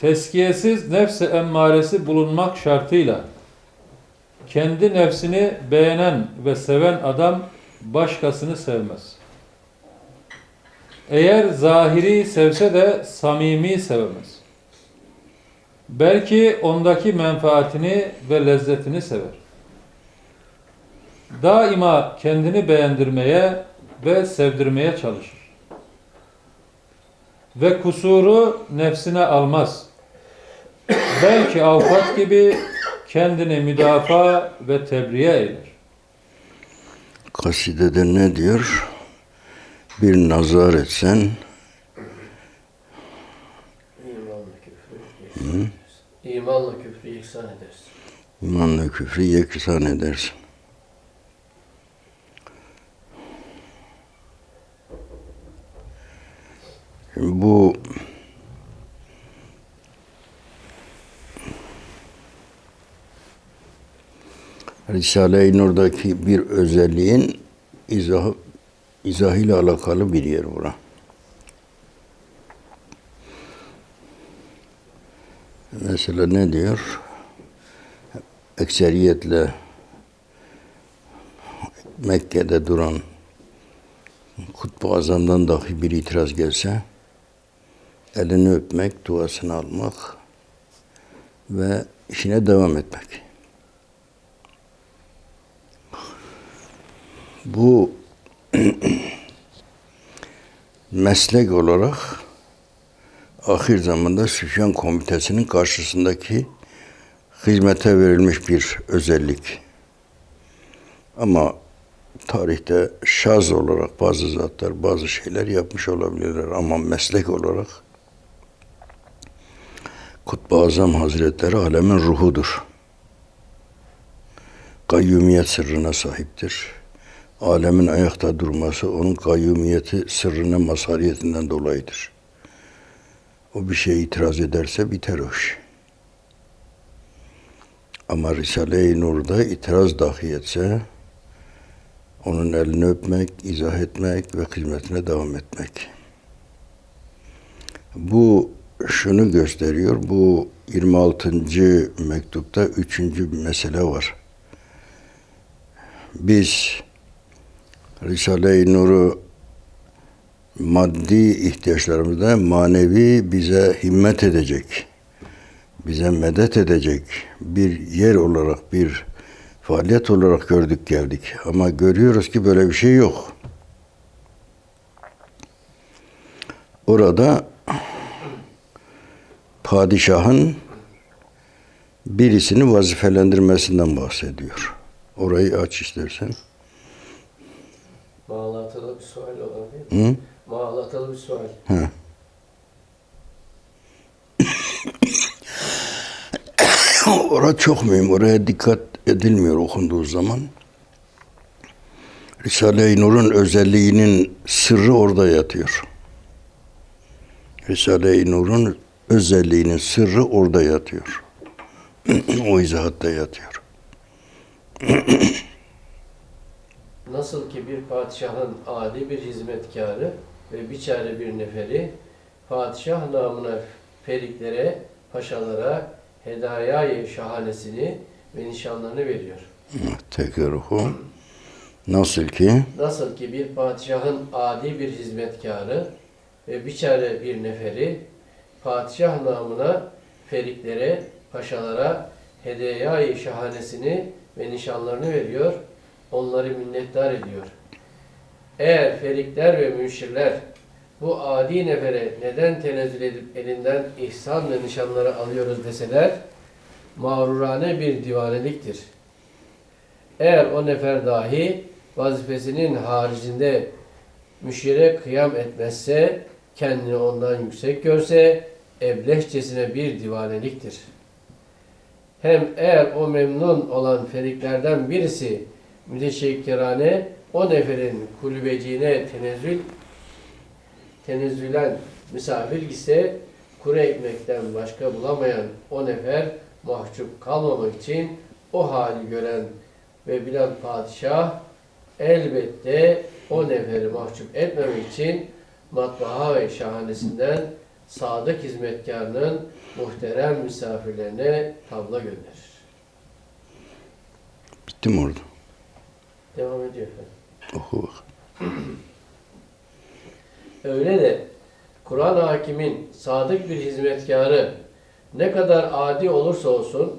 teskiyesiz nefsi emmaresi bulunmak şartıyla kendi nefsini beğenen ve seven adam başkasını sevmez. Eğer zahiri sevse de samimi sevemez. Belki ondaki menfaatini ve lezzetini sever. Daima kendini beğendirmeye ve sevdirmeye çalışır. Ve kusuru nefsine almaz. Belki avukat gibi kendini müdafaa ve tebriye eyler. Kasidede ne diyor? Bir nazar etsen İmanla küfrü ihsan İmanla küfrü ihsan edersin. imanla küfrü yeksan edersin. Şimdi bu Risale-i Nur'daki bir özelliğin izahı, izahıyla alakalı bir yer bura. Mesela ne diyor? Ekseriyetle Mekke'de duran Kutbu Azam'dan dahi bir itiraz gelse elini öpmek, duasını almak ve işine devam etmek. Bu meslek olarak ahir zamanda Süfyan Komitesi'nin karşısındaki hizmete verilmiş bir özellik. Ama tarihte şaz olarak bazı zatlar bazı şeyler yapmış olabilirler ama meslek olarak Kutbu Azam Hazretleri alemin ruhudur. Kayyumiyet sırrına sahiptir. Alemin ayakta durması onun kayyumiyeti sırrına mazhariyetinden dolayıdır. O bir şeye itiraz ederse biter o iş. Ama Risale-i Nur'da itiraz dahi etse onun elini öpmek, izah etmek ve hizmetine devam etmek. Bu şunu gösteriyor. Bu 26. mektupta üçüncü bir mesele var. Biz Risale-i Nur'u maddi ihtiyaçlarımızda manevi bize himmet edecek, bize medet edecek bir yer olarak, bir faaliyet olarak gördük geldik. Ama görüyoruz ki böyle bir şey yok. Orada padişahın birisini vazifelendirmesinden bahsediyor. Orayı aç istersen. Mağlatalı bir sual olabilir mi? Hı? Mağlatalı bir sual. He. Orada çok mühim. Oraya dikkat edilmiyor okunduğu zaman. Risale-i Nur'un özelliğinin sırrı orada yatıyor. Risale-i Nur'un özelliğinin sırrı orada yatıyor. o izahatta yatıyor. Nasıl ki bir padişahın adi bir hizmetkarı ve biçare bir neferi, padişah namına feriklere, paşalara hedayayı şahanesini ve nişanlarını veriyor. Tekrar oku. Nasıl ki Nasıl ki bir padişahın adi bir hizmetkarı ve biçare bir neferi, padişah namına feriklere, paşalara hediyayı şahanesini ve nişanlarını veriyor, onları minnettar ediyor. Eğer ferikler ve münşirler bu adi nefere neden tenezzül edip elinden ihsan ve nişanları alıyoruz deseler, mağrurane bir divaneliktir. Eğer o nefer dahi vazifesinin haricinde müşire kıyam etmezse, kendini ondan yüksek görse, eblehçesine bir divaneliktir. Hem eğer o memnun olan feriklerden birisi müteşekkirane o neferin kulübeciğine tenezzül tenezzülen misafir ise kuru ekmekten başka bulamayan o nefer mahcup kalmamak için o hali gören ve bilen padişah elbette o neferi mahcup etmemek için matbaa ve şahanesinden sadık hizmetkarının muhterem misafirlerine tabla gönderir. Bitti mi orada? Devam ediyor efendim. Oku bak. Öyle de Kur'an hakimin sadık bir hizmetkarı ne kadar adi olursa olsun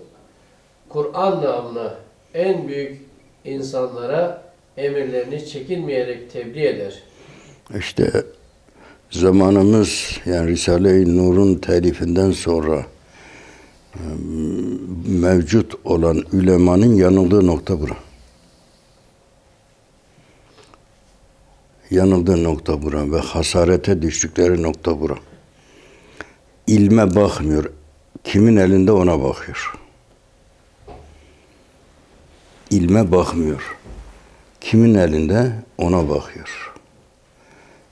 Kur'an namına en büyük insanlara emirlerini çekinmeyerek tebliğ eder. İşte zamanımız yani Risale-i Nur'un telifinden sonra mevcut olan ülemanın yanıldığı nokta bura. Yanıldığı nokta bura ve hasarete düştükleri nokta bura. İlme bakmıyor. Kimin elinde ona bakıyor. İlme bakmıyor. Kimin elinde ona bakıyor.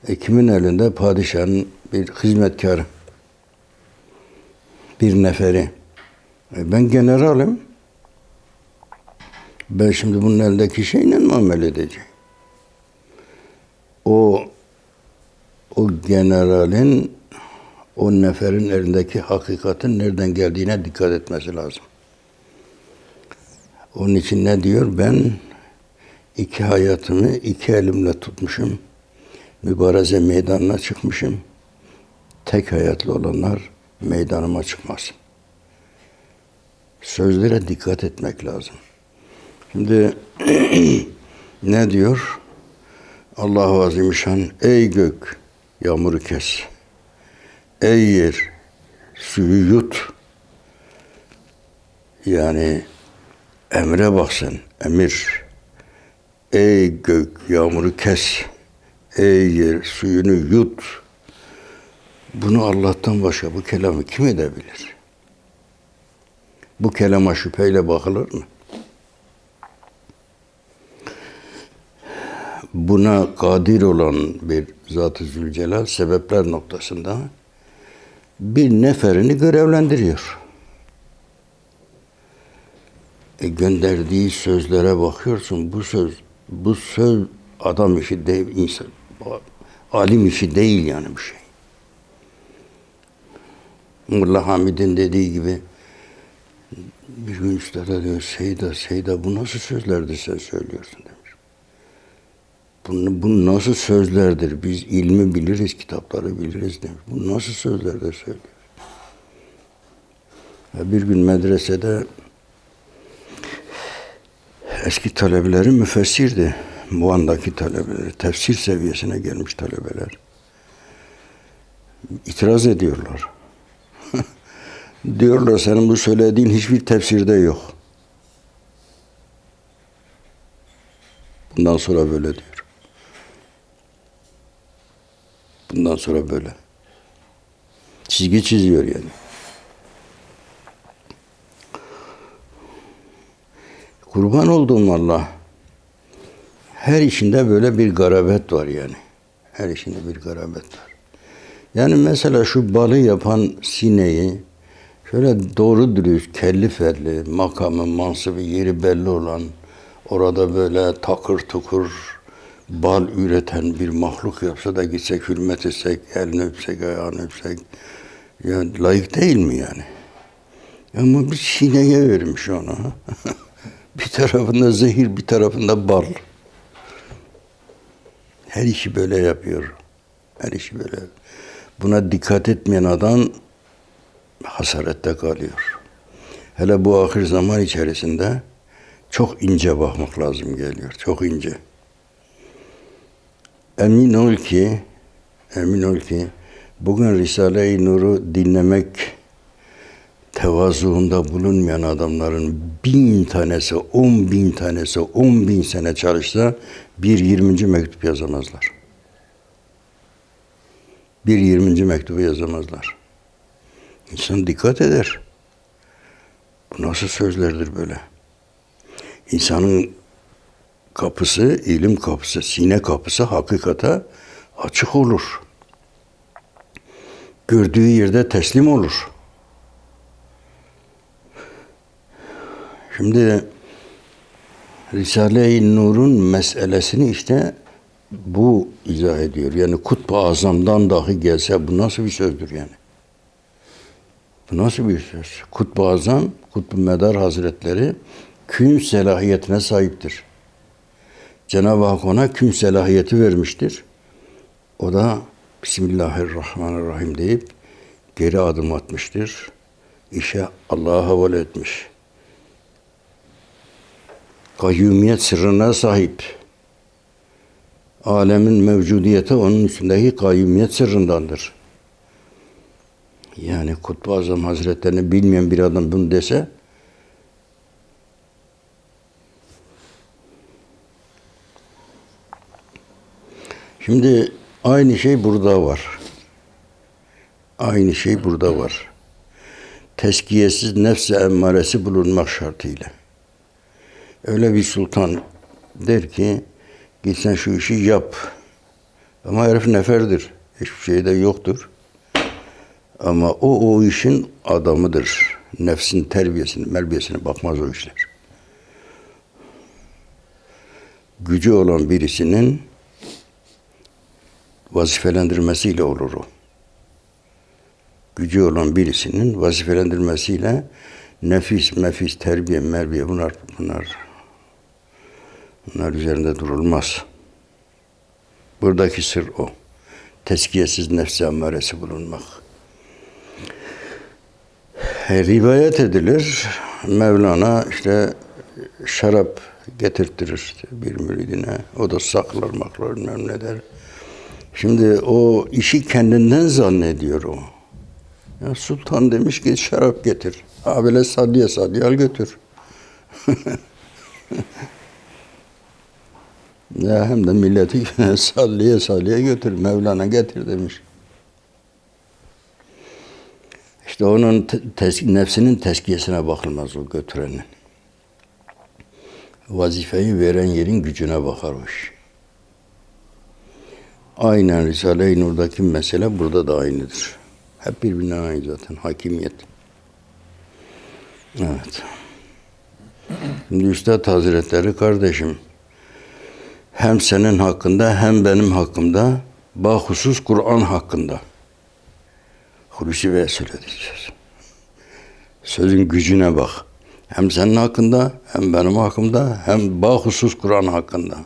E kimin elinde? Padişahın bir hizmetkarı. Bir neferi. E ben generalim. Ben şimdi bunun eldeki şeyle mi amel edeceğim? O o generalin o neferin elindeki hakikatin nereden geldiğine dikkat etmesi lazım. Onun için ne diyor? Ben iki hayatımı iki elimle tutmuşum mübareze meydanına çıkmışım. Tek hayatlı olanlar meydanıma çıkmaz. Sözlere dikkat etmek lazım. Şimdi ne diyor? Allahu Azimüşşan ey gök yağmuru kes. Ey yer suyu yut. Yani emre bak sen emir. Ey gök yağmuru kes. Ey yer suyunu yut. Bunu Allah'tan başka bu kelamı kim edebilir? Bu kelama şüpheyle bakılır mı? Buna kadir olan bir Zat-ı Zülcelal sebepler noktasında bir neferini görevlendiriyor. E gönderdiği sözlere bakıyorsun. Bu söz bu söz adam işi değil, insan alim işi değil yani bir şey. Mullah Hamid'in dediği gibi bir gün üstada diyor Seyda, Seyda bu nasıl sözlerdir sen söylüyorsun demiş. Bu, bu nasıl sözlerdir? Biz ilmi biliriz, kitapları biliriz demiş. Bu nasıl sözlerdir söylüyor. Ya bir gün medresede eski talebeleri müfessirdi. Bu andaki talebeler, tefsir seviyesine gelmiş talebeler. İtiraz ediyorlar. Diyorlar senin bu söylediğin hiçbir tefsirde yok. Bundan sonra böyle diyor. Bundan sonra böyle. Çizgi çiziyor yani. Kurban olduğum Allah. Her işinde böyle bir garabet var yani. Her işinde bir garabet var. Yani mesela şu balı yapan sineği şöyle doğru dürüst, kelli felli, makamı, mansıbı, yeri belli olan, orada böyle takır tukur bal üreten bir mahluk yapsa da gitsek, hürmet etsek, elini öpsek, ayağını öpsek, ya layık değil mi yani? Ama bir sineğe vermiş onu. bir tarafında zehir, bir tarafında bal. Her işi böyle yapıyor. Her işi böyle. Buna dikkat etmeyen adam hasarette kalıyor. Hele bu ahir zaman içerisinde çok ince bakmak lazım geliyor. Çok ince. Emin ol ki, emin ol ki bugün Risale-i Nur'u dinlemek tevazuunda bulunmayan adamların bin tanesi, on bin tanesi, on bin sene çalışsa bir yirminci mektup yazamazlar. Bir yirminci mektubu yazamazlar. İnsan dikkat eder. Bu nasıl sözlerdir böyle? İnsanın kapısı, ilim kapısı, sine kapısı hakikate açık olur. Gördüğü yerde teslim olur. Şimdi Risale-i Nur'un meselesini işte bu izah ediyor. Yani kutbu azamdan dahi gelse bu nasıl bir sözdür yani? Bu nasıl bir söz? Kutbu Azam, Kutbu Medar Hazretleri kün selahiyetine sahiptir. Cenab-ı Hak ona kün selahiyeti vermiştir. O da Bismillahirrahmanirrahim deyip geri adım atmıştır. İşe Allah'a havale etmiş. Kayyumiyet sırrına sahip. Alemin mevcudiyeti onun üstündeki kayyumiyet sırrındandır. Yani Kutbu Azam Hazretlerini bilmeyen bir adam bunu dese Şimdi aynı şey burada var. Aynı şey burada var. Teskiyesiz nefse emmaresi bulunmak şartıyla. Öyle bir sultan der ki git sen şu işi yap. Ama herif neferdir. Hiçbir şey de yoktur. Ama o o işin adamıdır. Nefsin terbiyesine, merbiyesine bakmaz o işler. Gücü olan birisinin vazifelendirmesiyle olur o. Gücü olan birisinin vazifelendirmesiyle nefis, mefis, terbiye, merbiye bunlar bunlar bunlar üzerinde durulmaz. Buradaki sır o. Teskiyesiz nefsi ammaresi bulunmak. E, rivayet edilir. Mevlana işte şarap getirttirir işte bir müridine. O da saklar maklar bilmem ne. Şimdi o işi kendinden zannediyor o. Ya sultan demiş ki şarap getir. Ha böyle sadiye sadiye al götür. ya hem de milleti salliye salliye götür. Mevlana getir demiş. İşte onun te- tes- nefsinin teskiyesine bakılmaz o götürenin. Vazifeyi veren yerin gücüne bakar o iş. Aynen Risale-i Nur'daki mesele burada da aynıdır. Hep birbirine aynı zaten. Hakimiyet. Evet. Şimdi Üstad Hazretleri kardeşim hem senin hakkında hem benim hakkımda bahusus Kur'an hakkında Hulusi Bey'e söyledi söz. Sözün gücüne bak. Hem senin hakkında hem benim hakkımda hem bahusus Kur'an hakkında.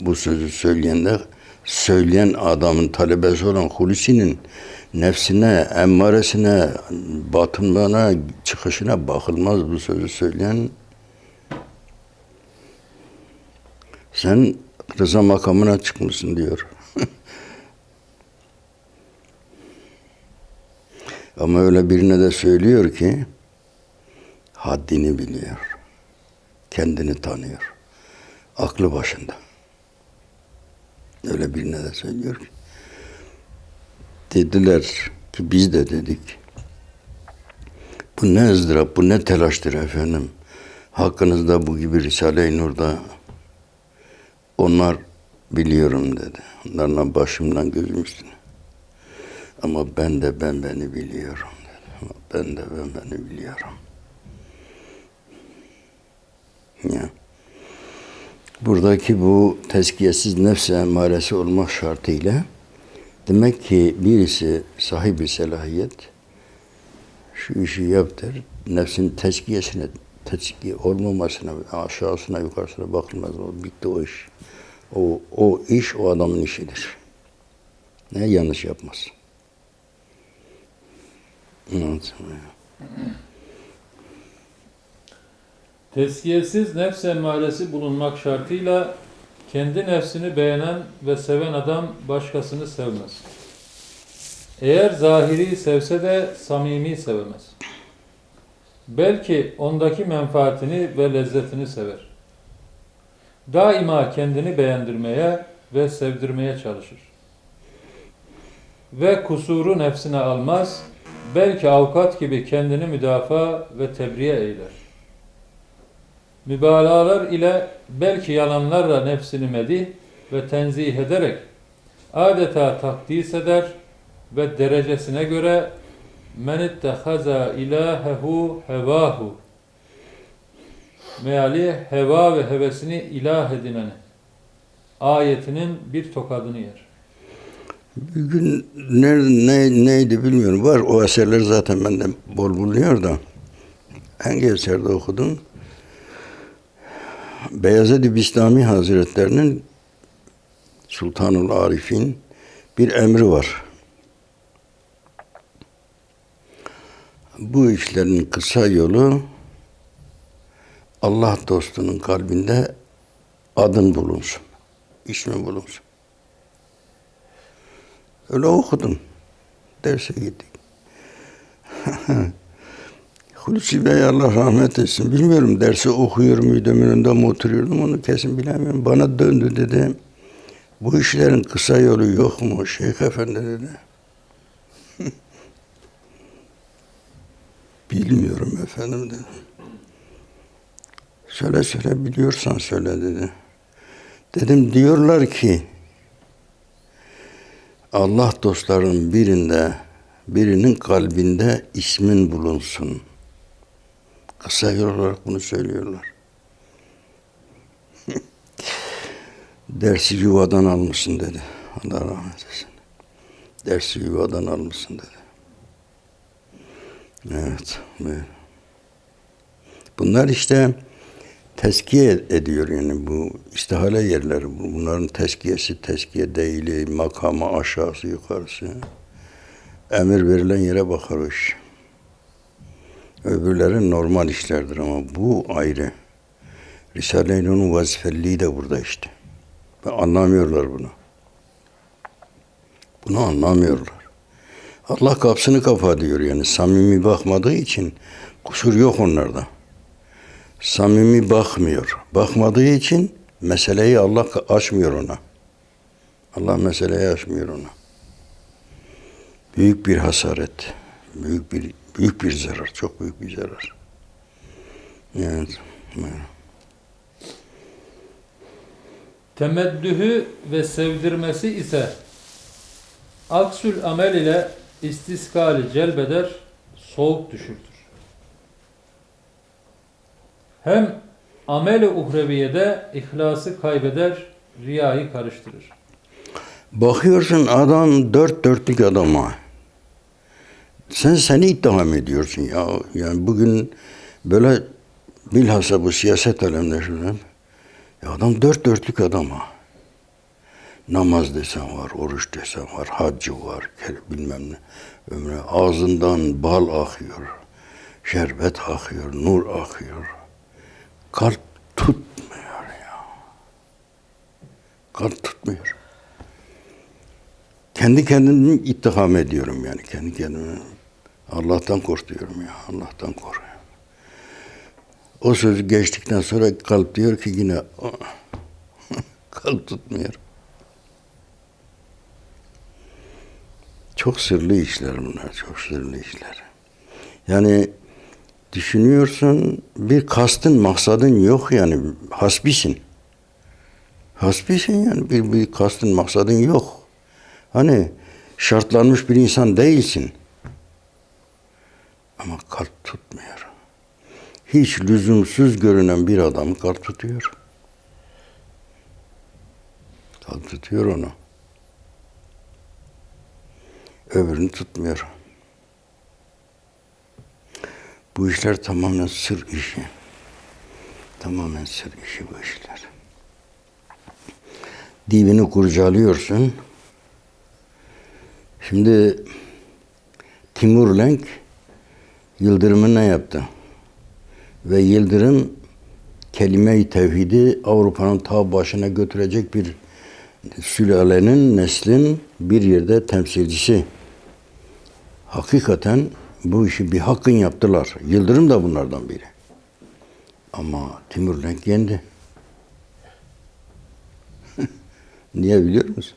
Bu sözü söyleyen de söyleyen adamın talebesi olan Hulusi'nin nefsine, emmaresine, batınlığına, çıkışına bakılmaz bu sözü söyleyen. Sen rıza makamına çıkmışsın diyor. Ama öyle birine de söylüyor ki haddini biliyor. Kendini tanıyor. Aklı başında. Öyle birine de söylüyor ki. Dediler ki biz de dedik. Bu ne ızdırap, bu ne telaştır efendim. Hakkınızda bu gibi Risale-i Nur'da onlar biliyorum dedi. Onlarla başımdan gözüm üstüne. Ama ben de ben beni biliyorum dedi. Ama ben de ben beni biliyorum. Ya. Buradaki bu tezkiyesiz nefs emmaresi olmak şartıyla demek ki birisi sahibi selahiyet şu işi yap der. Nefsin tezkiyesine tezkiye olmamasına aşağısına yukarısına bakılmaz. O bitti o iş. O, o iş o adamın işidir. Ne yanlış yapmaz. Evet. Teskiyesiz nefs emmaresi bulunmak şartıyla kendi nefsini beğenen ve seven adam başkasını sevmez. Eğer zahiri sevse de samimi sevemez. Belki ondaki menfaatini ve lezzetini sever. Daima kendini beğendirmeye ve sevdirmeye çalışır. Ve kusuru nefsine almaz, belki avukat gibi kendini müdafaa ve tebriye eyler. Mübalağalar ile belki yalanlarla nefsini medih ve tenzih ederek adeta takdis eder ve derecesine göre men ittehaza ilahehu hevahu meali heva ve hevesini ilah edineni ayetinin bir tokadını yer. Bir gün nerede, ne, neydi bilmiyorum. Var o eserler zaten bende bol bulunuyor da. Hangi eserde okudum? Beyazıt Bistami Hazretlerinin Sultanul Arif'in bir emri var. Bu işlerin kısa yolu Allah dostunun kalbinde adın bulunsun. ismi bulunsun. Öyle okudum. Derse gittik. Hulusi Bey Allah rahmet etsin. Bilmiyorum dersi okuyor muydum, önünde mi oturuyordum onu kesin bilemiyorum. Bana döndü dedi. Bu işlerin kısa yolu yok mu Şeyh Efendi dedi. Bilmiyorum efendim dedim. Söyle söyle biliyorsan söyle dedi. Dedim diyorlar ki Allah dostlarının birinde birinin kalbinde ismin bulunsun. Yol olarak bunu söylüyorlar. Dersi yuvadan almışsın dedi. Allah rahmet etsin. Dersi yuvadan almışsın dedi. Evet. Bunlar işte teskiye ediyor yani bu istihale yerleri. Bunların teskiyesi teskiye değil, makamı aşağısı yukarısı. Emir verilen yere bakar o iş. Öbürleri normal işlerdir ama bu ayrı. Risale-i Nur'un vazifeliliği de burada işte. Ve anlamıyorlar bunu. Bunu anlamıyorlar. Allah kapsını kapa diyor yani samimi bakmadığı için kusur yok onlarda. Samimi bakmıyor. Bakmadığı için meseleyi Allah açmıyor ona. Allah meseleyi açmıyor ona. Büyük bir hasaret. Büyük bir büyük bir zarar. Çok büyük bir zarar. Evet. Temeddühü ve sevdirmesi ise aksül amel ile istiskali celbeder, soğuk düşürtür. Hem amel-i uhreviyede ihlası kaybeder, riyayı karıştırır. Bakıyorsun adam dört dörtlük adama. Sen seni ittiham ediyorsun ya. Yani bugün böyle bilhassa bu siyaset şöyle. Ya adam dört dörtlük adama. Namaz desen var, oruç desen var, haccı var, bilmem ne. Ömrü ağzından bal akıyor, şerbet akıyor, nur akıyor. Kalp tutmuyor ya. Kalp tutmuyor. Kendi kendimi ittiham ediyorum yani kendi kendime. Allah'tan korkuyorum ya. Allah'tan korkuyorum. O sözü geçtikten sonra kalp diyor ki yine kalp tutmuyor. Çok sırlı işler bunlar. Çok sırlı işler. Yani düşünüyorsun bir kastın maksadın yok yani hasbisin. Hasbisin yani bir, bir kastın maksadın yok. Hani şartlanmış bir insan değilsin. Ama kalp tutmuyor. Hiç lüzumsuz görünen bir adam kalp tutuyor. Kalp tutuyor onu. Öbürünü tutmuyor. Bu işler tamamen sır işi. Tamamen sır işi bu işler. Divini kurcalıyorsun. Şimdi Timur Lenk Yıldırım'ı ne yaptı? Ve Yıldırım kelime-i tevhidi Avrupa'nın ta başına götürecek bir sülalenin, neslin bir yerde temsilcisi. Hakikaten bu işi bir hakkın yaptılar. Yıldırım da bunlardan biri. Ama Timur Lenk yendi. Niye biliyor musun?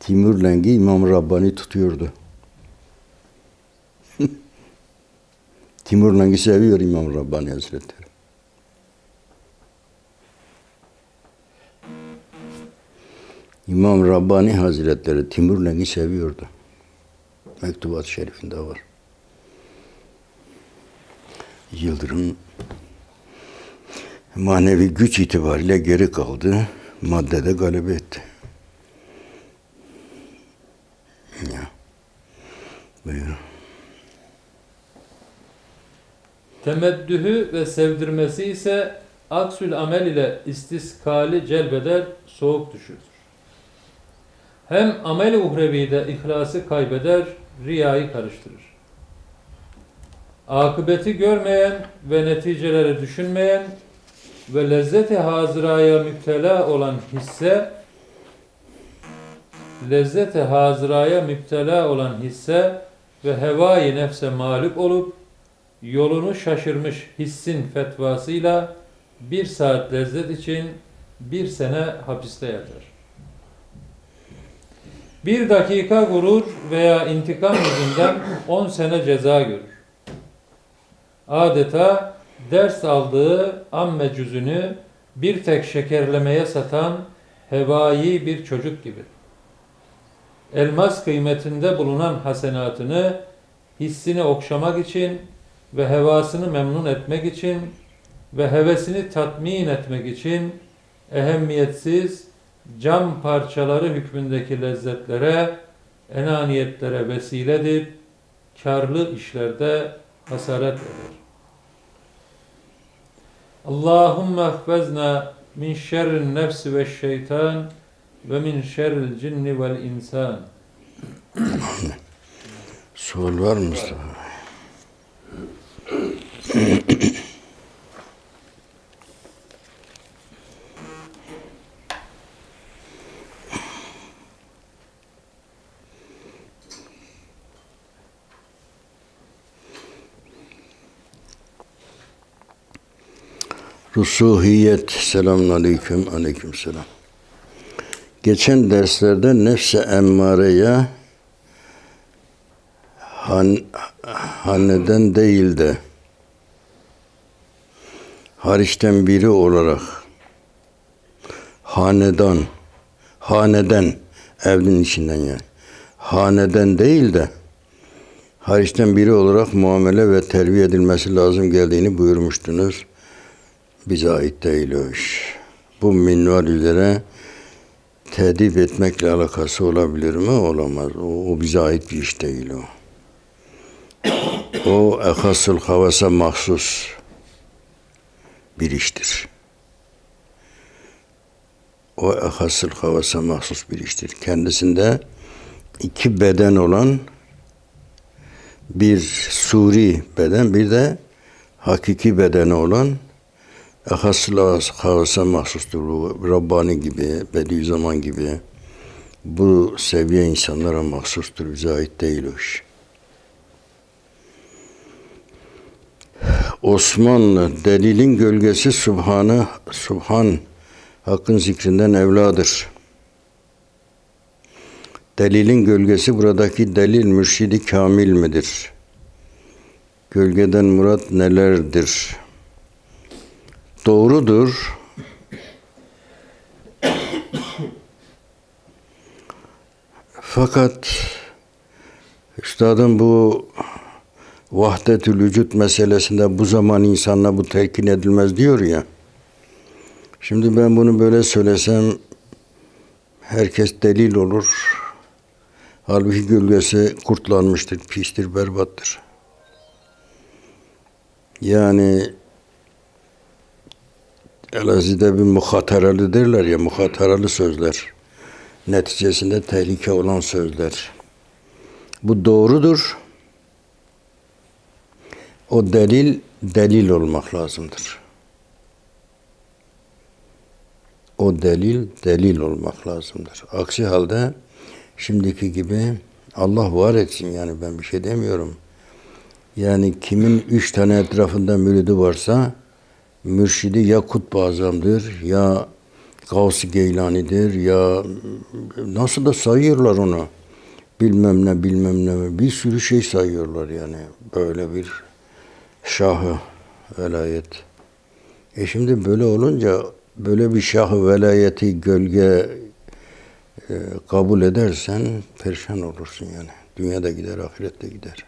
Timur Lengi İmam Rabbani tutuyordu. Timur Nengi seviyor İmam Rabbani Hazretleri. İmam Rabbani Hazretleri Timur Nengi seviyordu. Mektubat şerifinde var. Yıldırım manevi güç itibariyle geri kaldı. Maddede galebe etti. Ya. Buyurun. Temeddühü ve sevdirmesi ise aksül amel ile istiskali celbeder, soğuk düşürür. Hem amel-i uhrevide ihlası kaybeder, riyayı karıştırır. Akıbeti görmeyen ve neticeleri düşünmeyen ve lezzeti hazıraya müptela olan hisse lezzeti hazıraya müptela olan hisse ve hevai nefse mağlup olup yolunu şaşırmış hissin fetvasıyla bir saat lezzet için bir sene hapiste yatar. Bir dakika gurur veya intikam yüzünden on sene ceza görür. Adeta ders aldığı amme cüzünü bir tek şekerlemeye satan hevai bir çocuk gibi. Elmas kıymetinde bulunan hasenatını hissini okşamak için ve hevasını memnun etmek için ve hevesini tatmin etmek için ehemmiyetsiz cam parçaları hükmündeki lezzetlere, enaniyetlere vesiledir, karlı işlerde hasaret eder. Allahümme ehfezna min şerrin nefsi ve şeytan ve min şerril cinni vel insan. Sual var mı Mustafa? Rusuhiyet. Selamun aleyküm. Aleyküm selam. Geçen derslerde nefse emmareye han, haneden değil de hariçten biri olarak hanedan haneden evin içinden yani haneden değil de hariçten biri olarak muamele ve terbiye edilmesi lazım geldiğini buyurmuştunuz. Bize ait değil o iş. Bu minval üzere tedip etmekle alakası olabilir mi? Olamaz. O, o bize ait bir iş değil o. O ehasıl havasa mahsus bir iştir. O ehasıl havasa mahsus bir iştir. Kendisinde iki beden olan bir suri beden bir de hakiki bedeni olan ehasıl havasa mahsustur. Rabbani gibi, Bediüzzaman gibi bu seviye insanlara mahsustur. Bize ait değil o iş. Osmanlı delilin gölgesi Subhan'ı Subhan hakkın zikrinden evladır. Delilin gölgesi buradaki delil mürşidi kamil midir? Gölgeden murat nelerdir? Doğrudur. Fakat üstadın bu vahdetül vücut meselesinde bu zaman insanla bu telkin edilmez diyor ya. Şimdi ben bunu böyle söylesem herkes delil olur. Halbuki gölgesi kurtlanmıştır, pistir, berbattır. Yani Elazığ'da bir muhataralı derler ya, muhataralı sözler. Neticesinde tehlike olan sözler. Bu doğrudur. O delil delil olmak lazımdır. O delil delil olmak lazımdır. Aksi halde şimdiki gibi Allah var etsin yani ben bir şey demiyorum. Yani kimin üç tane etrafında müridi varsa mürşidi ya Kutbu Azam'dır ya Gavs-ı Geylani'dir ya nasıl da sayıyorlar onu. Bilmem ne bilmem ne bir sürü şey sayıyorlar yani böyle bir şahı velayet. E şimdi böyle olunca böyle bir şahı velayeti gölge e, kabul edersen perişan olursun yani. Dünyada gider, ahirette gider.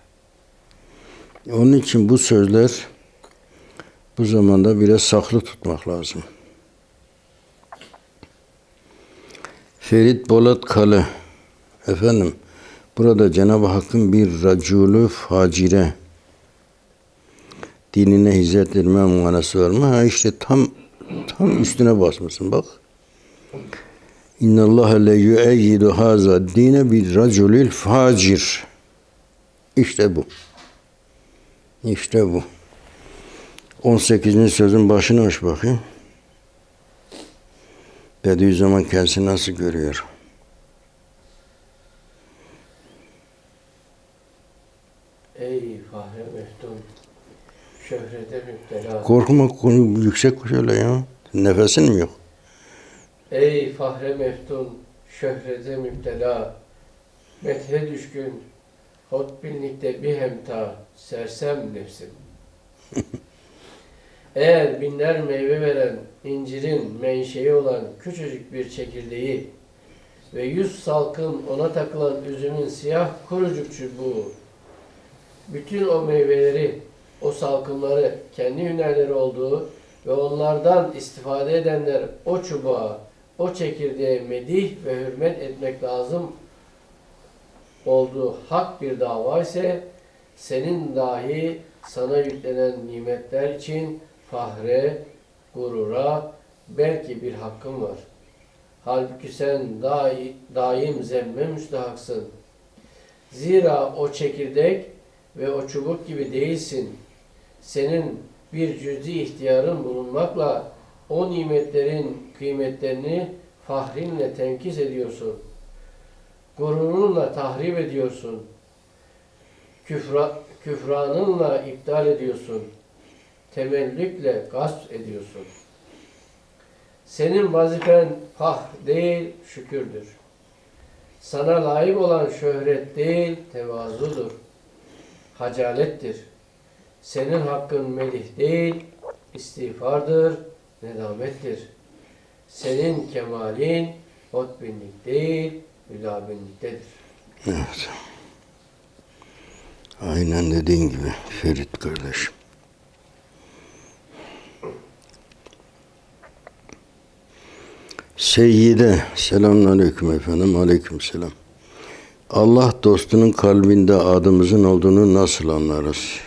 Onun için bu sözler bu zamanda biraz saklı tutmak lazım. Ferit Bolat Kalı efendim Burada Cenab-ı Hakk'ın bir raculü facire dinine hizmet etme manası var mı? Ha işte tam tam üstüne basmışsın bak. İnna Allah le yu'eyyidu haza dine bir raculil facir. İşte bu. İşte bu. 18. sözün başını aç bakayım. Bediüzzaman kendisi nasıl görüyor? Ey şöhrete müptela. Korkma konu yüksek söyle ya. Nefesin mi yok? Ey fahre meftun, şöhrete müptela. Methe düşkün, hotbinlikte bir hemta, sersem nefsim. Eğer binler meyve veren incirin menşei olan küçücük bir çekirdeği ve yüz salkım ona takılan üzümün siyah kurucuk çubuğu bütün o meyveleri, o salkımları kendi hünerleri olduğu ve onlardan istifade edenler o çubuğa, o çekirdeğe medih ve hürmet etmek lazım olduğu hak bir dava ise senin dahi sana yüklenen nimetler için fahre, gurura belki bir hakkın var. Halbuki sen dai, daim zemme müstahaksın. Zira o çekirdek ve o çubuk gibi değilsin. Senin bir cüz'i ihtiyarın bulunmakla o nimetlerin kıymetlerini fahrinle tenkis ediyorsun. Gururunla tahrip ediyorsun. Küfra, küfranınla iptal ediyorsun. Temellükle gasp ediyorsun. Senin vazifen fah değil şükürdür. Sana layık olan şöhret değil tevazudur. Hacalettir. Senin hakkın melih değil istiğfardır, nedamettir. Senin kemalin hotbinlik değil hülabinliktedir. Evet. Aynen dediğin gibi Ferit kardeşim. Seyyide selamünaleyküm efendim aleyküm selam. Allah dostunun kalbinde adımızın olduğunu nasıl anlarız?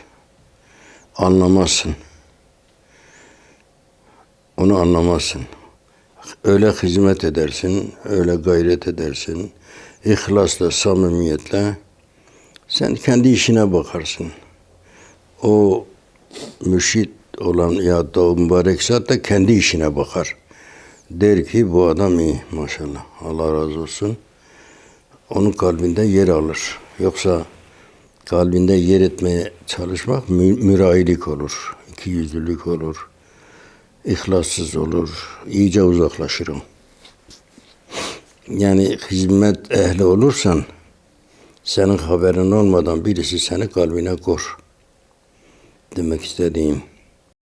Anlamazsın. Onu anlamazsın. Öyle hizmet edersin, öyle gayret edersin, ihlasla, samimiyetle sen kendi işine bakarsın. O müşit olan ya da mübarek zat da kendi işine bakar. Der ki bu adam iyi maşallah. Allah razı olsun. Onun kalbinde yer alır. Yoksa kalbinde yer etmeye çalışmak mü- mürayilik olur. ikiyüzlülük olur. İhlassız olur. iyice uzaklaşır o. Yani hizmet ehli olursan senin haberin olmadan birisi seni kalbine kor. Demek istediğim